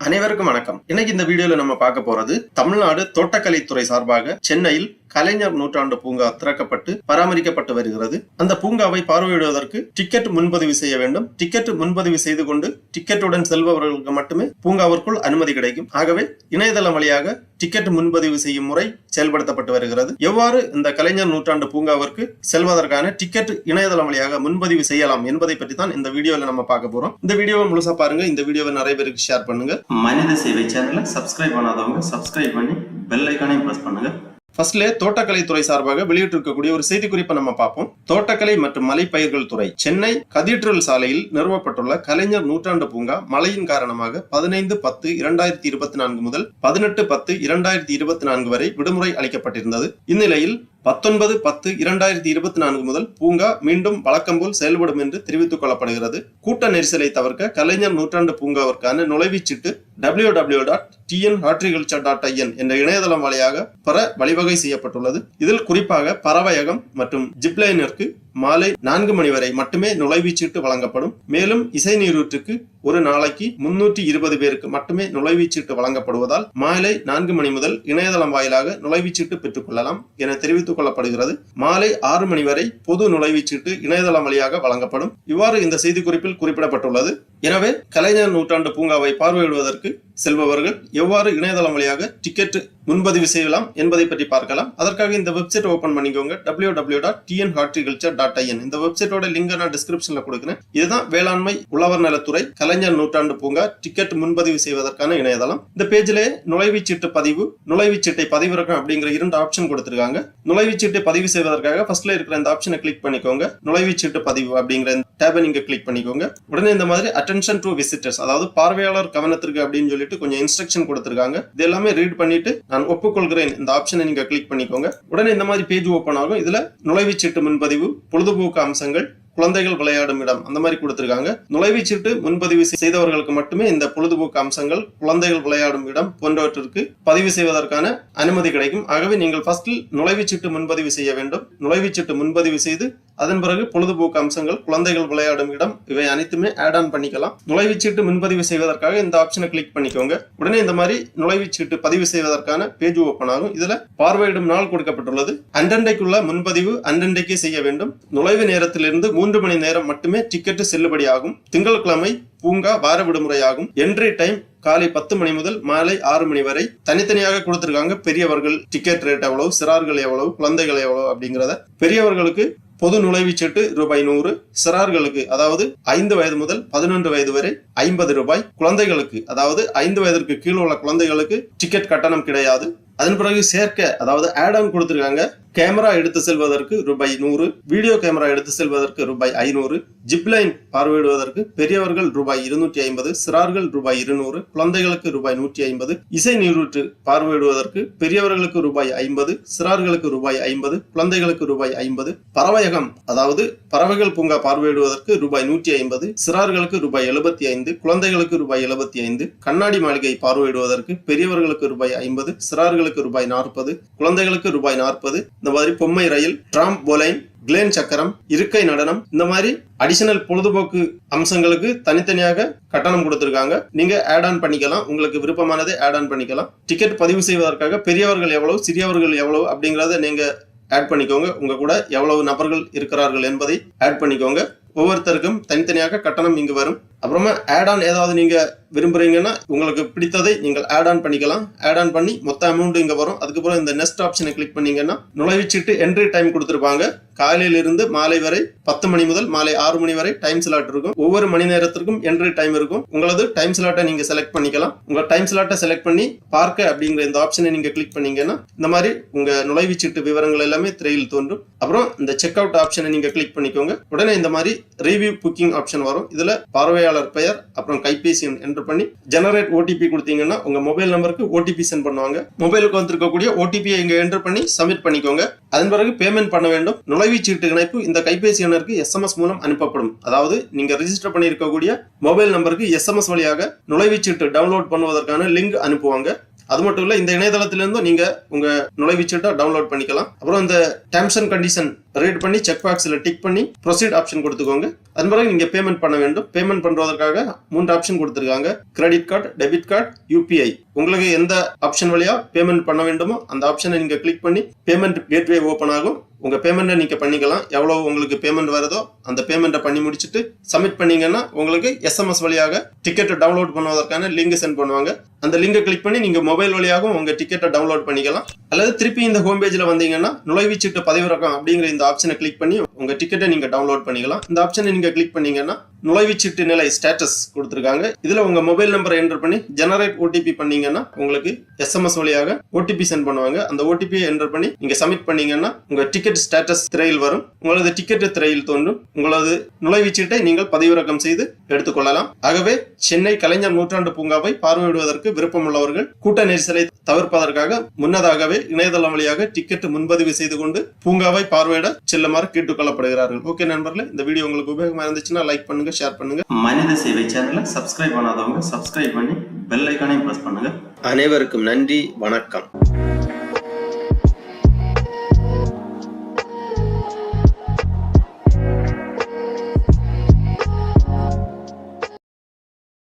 அனைவருக்கும் வணக்கம். இன்னைக்கு இந்த வீடியோல நம்ம பார்க்க போறது தமிழ்நாடு தோட்டக்கலைத்துறை சார்பாக சென்னையில் கலைஞர் நூற்றாண்டு பூங்கா திறக்கப்பட்டு பராமரிக்கப்பட்டு வருகிறது. அந்த பூங்காவை பார்வையிடுவதற்கு டிக்கெட் முன்பதிவு செய்ய வேண்டும். டிக்கெட் முன்பதிவு செய்து கொண்டு டிக்கெட்டுடன் செல்பவர்களுக்கு மட்டுமே பூங்காவிற்குள் அனுமதி கிடைக்கும். ஆகவே இணையதளம் வழியாக டிக்கெட் முன்பதிவு செய்யும் முறை செயல்படுத்தப்பட்டு வருகிறது. எவ்வாறு இந்த கலைஞர் நூற்றாண்டு பூங்காவிற்கு செல்வதற்கான டிக்கெட் இணையதளம் வழியாக முன்பதிவு செய்யலாம் என்பதை பற்றி தான் இந்த வீடியோல நம்ம பார்க்க போறோம். இந்த வீடியோவை முழுசா பாருங்க. இந்த வீடியோவை நிறைய பேருக்கு ஷேர் பண்ணுங்க. மனித சேவை சேனலை சப்ஸ்கிரைப் பண்ணாதவங்க சப்ஸ்கிரைப் பண்ணி பெல் ஐக்கானையும் ப்ரெஸ் பண்ணுங்க. ஃபர்ஸ்ட்ல தோட்டக்கலைத்துறை சார்பாக வெளியிட்டிருக்கக்கூடிய ஒரு செய்தி குறிப்பை நம்ம பார்ப்போம். தோட்டக்கலை மற்றும் மலைப்பயிர்கள் துறை. சென்னை கதீட்ரல் சாலையில் நிறுவப்பட்டுள்ள கலைஞர் நூற்றாண்டு பூங்கா மழையின் காரணமாக பதினைந்து பத்து இரண்டாயிரத்தி இருபத்தி நான்கு முதல் பதினெட்டு பத்து இரண்டாயிரத்தி இருபத்தி நான்கு வரை விடுமுறை அளிக்கப்பட்டிருந்தது. இந்நிலையில் பத்தொன்பது பத்து இரண்டாயிரத்தி இருபத்தி நான்கு முதல் பூங்கா மீண்டும் வழக்கம்போல் செயல்படும் என்று தெரிவித்துக் கொள்ளப்படுகிறது. கூட்ட நெரிசலை தவிர்க்க கலைஞர் நூற்றாண்டு பூங்காவிற்கான நுழைவுச்சீட்டு W W dot TN horticulture dot IN என்ற இணையதளம் வழியாக பெற வழிவகை செய்யப்பட்டுள்ளது. இதில் குறிப்பாக பறவையகம் மற்றும் ஜிப்லைனிற்கு மாலை நான்கு மணி வரை மட்டுமே நுழைவுச்சீட்டு வழங்கப்படும். மேலும் இசை நீரூற்றுக்கு ஒரு நாளைக்கு முன்னூற்றி இருபது பேருக்கு மட்டுமே நுழைவுச்சீட்டு வழங்கப்படுவதால் மாலை நான்கு மணி முதல் இணையதளம் வாயிலாக நுழைவுச்சீட்டு பெற்றுக் கொள்ளலாம் என தெரிவித்துக் கொள்ளப்படுகிறது. மாலை ஆறு மணி வரை பொது நுழைவுச்சீட்டு இணையதளம் வழியாக வழங்கப்படும். இவ்வாறு இந்த செய்திக்குறிப்பில் குறிப்பிடப்பட்டுள்ளது. எனவே கலைஞர் நூற்றாண்டு பூங்காவை பார்வையிடுவதற்கு செல்பவர்கள் எவ்வாறு இணையதளம் வழியாக டிக்கெட் முன்பதிவு செய்யலாம் என்பதை பற்றி பார்க்கலாம். அதற்காக இந்த வெப்சைட் ஓபன் பண்ணிக்கோங்க. W W dot TN horticulture dot IN இந்த வெப்சைட்டோட லிங்க் நான் டிஸ்கிரிப்ஷன்ல கொடுக்குறேன். இதுதான் வேளாண்மை உழவர் நலத்துறை கலைஞர் நூற்றாண்டு பூங்கா டிக்கெட் முன்பதிவு செய்வதற்கான இணையதளம். இந்த பேஜிலே நுழைவுச்சீட்டு பதிவு நுழைவுச்சீட்டை பதிவிறக்கம் அப்படிங்கிற இரண்டு ஆப்ஷன் கொடுத்திருக்காங்க. நுழைவுச்சீட்டை பதிவு செய்வதற்காக ஃபர்ஸ்ட்ல இருக்கிற இந்த ஆப்ஷனை கிளிக் பண்ணிக்கோங்க. நுழைவுச்சீட்டு பதிவு அப்படிங்கிற டேபை நீங்க கிளிக் பண்ணிக்கோங்க. உடனே இந்த மாதிரி அட்டென்ஷன் டு விசிட்டர்ஸ் அதாவது பார்வையாளர் கவனத்திற்கு அப்படின்னு சொல்லிட்டு கொஞ்சம் இன்ஸ்ட்ரக்ஷன் கொடுத்துருக்காங்க. இது எல்லாமே ரீட் பண்ணிட்டு நான் ஒப்புக்கொள்கிறேன். இந்த ஆப்ஷனை நீங்க கிளிக் பண்ணிக்கோங்க. உடனே இந்த மாதிரி பேஜ் ஓப்பன் ஆகும். இதுல நுழைவுச்சீட்டு முன்பதிவு பொழுதுபோக்கு அம்சங்கள் குழந்தைகள் விளையாடும் இடம் அந்த மாதிரி கொடுத்திருக்காங்க. நுழைவுச்சீட்டு முன்பதிவு செய்தவர்களுக்கு மட்டுமே இந்த பொழுதுபோக்கு அம்சங்கள் குழந்தைகள் விளையாடும் இடம் போன்றவற்றிற்கு பதிவு செய்வதற்கான அனுமதி கிடைக்கும். ஆகவே நீங்கள் ஃபர்ஸ்ட் நுழைவுச்சீட்டு முன்பதிவு செய்ய வேண்டும். நுழைவுச்சீட்டு முன்பதிவு செய்து அதன் பிறகு பொழுதுபோக்கு அம்சங்கள் குழந்தைகள் விளையாடும் இடம் இவை அனைத்துமே ஆட் ஆன் பண்ணிக்கலாம். நுழைவுச்சீட்டு முன்பதிவு செய்வதற்காக இந்த ஆப்ஷனை கிளிக் பண்ணிக்கோங்க. உடனே இந்த மாதிரி நுழைவுச்சீட்டு பதிவு செய்வதற்கான பேஜ் ஓப்பன் ஆகும். இதுல பார்வையிடும் நாள் கொடுக்கப்பட்டுள்ளது. அன்றண்டைக்குள்ள முன்பதிவு அன்றண்டைக்கே செய்ய வேண்டும். நுழைவு நேரத்திலிருந்து மூன்று மணி நேரம் மட்டுமே டிக்கெட்டு செல்லுபடியாகும் திங்கட்கிழமை பூங்கா வார விடுமுறையாகும் என்ட்ரி டைம் காலை பத்து மணி முதல் மாலை ஆறு மணி வரை. தனித்தனியாக கொடுத்திருக்காங்க பெரியவர்கள். டிக்கெட் ரேட் எவ்வளவு சிறார்கள் எவ்வளவு குழந்தைகள் எவ்வளவு அப்படிங்கிறத. பெரியவர்களுக்கு பொது நுழைவுச்சீட்டு ரூபாய் நூறு சிறார்களுக்கு அதாவது ஐந்து வயது முதல் பதினொன்று வயது வரை ஐம்பது ரூபாய் குழந்தைகளுக்கு அதாவது ஐந்து வயதிற்கு கீழே உள்ள குழந்தைகளுக்கு டிக்கெட் கட்டணம் கிடையாது. அதன் பிறகு சேர்க்க அதாவது ஆட் ஆன் கொடுத்திருக்காங்க. கேமரா எடுத்து செல்வதற்கு ரூபாய் நூறு வீடியோ கேமரா எடுத்து செல்வதற்கு ரூபாய் ஐநூறு ஜிப்லைன் பார்வையிடுவதற்கு பெரியவர்கள் ரூபாய் இருநூற்றி ஐம்பது சிறார்கள் ரூபாய் இருநூறு குழந்தைகளுக்கு ரூபாய் நூற்றி ஐம்பது இசை நீரூற்று பார்வையிடுவதற்கு பெரியவர்களுக்கு ரூபாய் ஐம்பது சிறார்களுக்கு ரூபாய் ஐம்பது குழந்தைகளுக்கு ரூபாய் ஐம்பது பறவையகம் அதாவது பறவைகள் பூங்கா பார்வையிடுவதற்கு ரூபாய் நூற்றி ஐம்பது சிறார்களுக்கு ரூபாய் எழுபத்தி ஐந்து குழந்தைகளுக்கு ரூபாய் எழுபத்தி ஐந்து கண்ணாடி மாளிகை பார்வையிடுவதற்கு பெரியவர்களுக்கு ரூபாய் ஐம்பது சிறார்களுக்கு ரூபாய் நாற்பது குழந்தைகளுக்கு ரூபாய் நாற்பது. இந்த மாதிரி பொம்மை ரயில் டிராம் போலைன் கிளேன் சக்கரம் இருக்கை நடனம் இந்த மாதிரி அடிஷனல் பொழுதுபோக்கு அம்சங்களுக்கு தனித்தனியாக கட்டணம் கொடுத்துருக்காங்க. நீங்க ஆட் ஆன் பண்ணிக்கலாம். உங்களுக்கு விருப்பமானதை ஆட் ஆன் பண்ணிக்கலாம். டிக்கெட் பதிவு செய்வதற்காக பெரியவர்கள் எவ்வளவு சிறியவர்கள் எவ்வளவு அப்படிங்கறத நீங்க ஆட் பண்ணிக்கோங்க. உங்க கூட எவ்வளவு நபர்கள் இருக்கிறார்கள் என்பதை ஆட் பண்ணிக்கோங்க. ஒவ்வொருத்தருக்கும் தனித்தனியாக கட்டணம் இங்கு வரும். அப்புறமா ஆட் ஆன் ஏதாவது நீங்கள் விரும்புகிறீங்கன்னா உங்களுக்கு பிடித்ததை நீங்கள் ஆட் ஆன் பண்ணிக்கலாம். ஆட் ஆன் பண்ணி மொத்த அமௌண்ட் இங்கே வரும். அதுக்கப்புறம் இந்த நெக்ஸ்ட் ஆப்ஷனை கிளிக் பண்ணிங்கன்னா நுழைவுச்சீட்டு என்ட்ரி டைம் கொடுத்துருப்பாங்க. காலையிலிருந்து மாலை வரை பத்து மணி முதல் மாலை ஆறு மணி வரை டைம் ஸ்லாட் இருக்கும். ஒவ்வொரு மணி நேரத்திற்கும் என்ட்ரி டைம் இருக்கும். உங்களது டைம் ஸ்லாட்டை நீங்கள் செலக்ட் பண்ணிக்கலாம். உங்கள் டைம் ஸ்லாட்டை செலக்ட் பண்ணி பார்க்க அப்படிங்கிற இந்த ஆப்ஷனை நீங்கள் கிளிக் பண்ணீங்கன்னா இந்த மாதிரி உங்கள் நுழைவுச்சீட்டு விவரங்கள் எல்லாமே திரையில் தோன்றும். அப்புறம் இந்த செக் அவுட் ஆப்ஷனை நீங்கள் கிளிக் பண்ணிக்கோங்க. உடனே இந்த மாதிரி ரிவ்யூ புக்கிங் ஆப்ஷன் வரும். இதில் இதுல பார்வையாளர் பெயர் அப்புறம் கைபேசி எண் என்டர் பண்ணி ஜெனரேட் ஓடிபி கொடுத்தீங்கன்னா உங்க மொபைல் நம்பருக்கு ஓடிபி சென்ட் பண்ணுவாங்க. மொபைலுக்கு வந்திருக்கக்கூடிய ஓடிபியை இங்க என்டர் பண்ணி சப்மிட் பண்ணிக்கோங்க. அதன் பிறகு பேமெண்ட் பண்ண வேண்டும். நுழைவுச்சீட்டு இணைப்பு இந்த கைபேசி எண்ணிற்கு எஸ்எம்எஸ் மூலம் அனுப்பப்படும். அதாவது நீங்க ரிஜிஸ்டர் பண்ணியிருக்கக்கூடிய மொபைல் நம்பருக்கு எஸ்எம்எஸ் வழியாக நுழைவுச்சீட்டு டவுன்லோட் பண்ணுவதற்கான லிங்க் அனுப்புவாங்க. அது மட்டும் இல்ல இந்த இணையதளத்திலிருந்தும் நீங்க உங்க நுழைவுச்சீட்டை டவுன்லோட் பண்ணிக்கலாம். அப்புறம் இந்த டேர்ம்ஸ் அண்ட் கண்டிஷன் ரீட் பண்ணி செக் பாக்ஸ்ல டிக் பண்ணி ப்ரொசீட் ஆப்ஷன் கொடுத்துக்கோங்க. அதன் பிறகு நீங்க பேமெண்ட் பண்ண வேண்டும். பேமெண்ட் பண்றதற்காக மூன்று ஆப்ஷன் கொடுத்துருக்காங்க. Credit card debit card UPI உங்களுக்கு எந்த ஆப்ஷன் வழியா பேமெண்ட் பண்ண வேண்டுமோ அந்த ஆப்ஷனை நீங்க கிளிக் பண்ணி பேமெண்ட் கேட்வே ஓப்பன் ஆகும். உங்க பேமெண்ட்டை நீங்க பண்ணிக்கலாம். எவ்வளவு உங்களுக்கு பேமெண்ட் வருதோ அந்த பேமெண்ட்டை பண்ணி முடிச்சுட்டு சப்மிட் பண்ணீங்கன்னா உங்களுக்கு எஸ்எம்எஸ் வழியாக டிக்கெட்டை டவுன்லோட் பண்ணுவதற்கான லிங்க் சென்ட் பண்ணுவாங்க. அந்த லிங்கை கிளிக் பண்ணி நீங்க மொபைல் வழியாகவும் உங்க டிக்கெட்டை டவுன்லோட் பண்ணிக்கலாம். அல்லது திருப்பி இந்த ஹோம் பேஜில் வந்தீங்கன்னா நுழைவுச்சீட்டு பதிவிறக்கம் அப்படிங்கிற இந்த ஆப்ஷனை கிளிக் பண்ணி உங்கள் டிக்கெட்டை நீங்கள் டவுன்லோட் பண்ணிக்கலாம். இந்த ஆப்ஷனை நீங்கள் கிளிக் பண்ணீங்கன்னா நுழைவுச்சீட்டு நிலை ஸ்டேட்டஸ் கொடுத்துருக்காங்க. இதில் உங்கள் மொபைல் நம்பரை என்டர் பண்ணி ஜெனரேட் ஓடிபி பண்ணீங்கன்னா உங்களுக்கு எஸ்எம்எஸ் வழியாக ஓடிபி சென்ட் பண்ணுவாங்க. அந்த ஓடிபியை என்டர் பண்ணி நீங்கள் சப்மிட் பண்ணீங்கன்னா உங்கள் டிக்கெட் ஸ்டேட்டஸ் திரையில் வரும். உங்களது டிக்கெட் திரையில் தோன்றும். உங்களது நுழைவுச்சீட்டை நீங்கள் பதிவிறக்கம் செய்து எடுத்துக்கொள்ளலாம். ஆகவே சென்னை கலைஞர் நூற்றாண்டு பூங்காவை பார்வையிடுவதற்கு விருப்பமுள்ளவர்கள் கூட்ட நெரிசலை தவிர்ப்பதற்காக முன்னதாகவே இணையதளம் வழியாக டிக்கெட் முன்பதிவு செய்து கொண்டு பூங்காவை பார்வையிட செல்லுமாறு கேட்டுக்கொள்ளப்படுகிறார்கள். ஓகே நண்பர்களே இந்த வீடியோ உங்களுக்கு உபயோகமாக இருந்துச்சுன்னா லைக் பண்ணுங்க ஷேர் பண்ணுங்க. மனித சேவை சேனலை சப்ஸ்கிரைப் பண்ணாதவங்க சப்ஸ்கிரைப் பண்ணி பெல் ஐக்கானையும் ப்ரெஸ் பண்ணுங்க. அனைவருக்கும் நன்றி வணக்கம்.